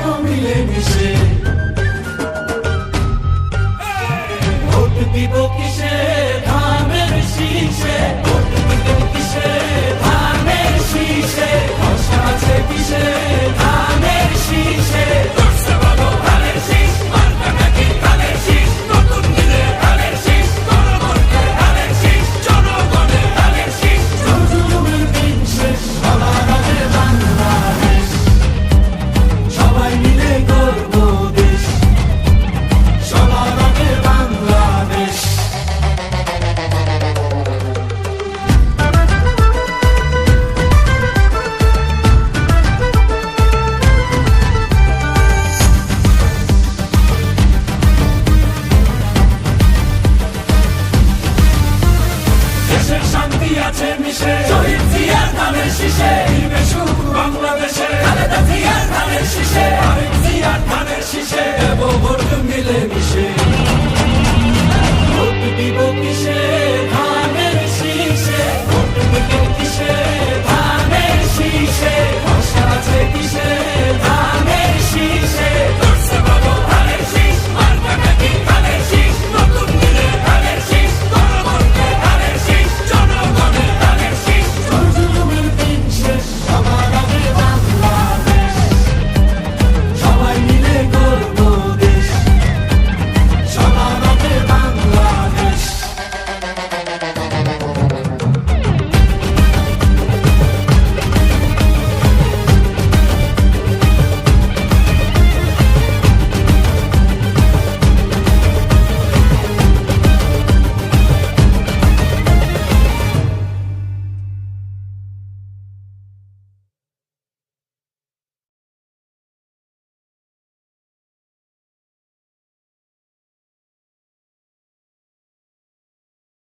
Oh. আছে মিশে। শহীদ জিয়ার ধানের শীষে। দিবে সুখ বাংলাদেশে। খালেদা জিয়ার ধানের শীষে। আরেক জিয়ার ধানের শীষে। দেব মিলে মিশে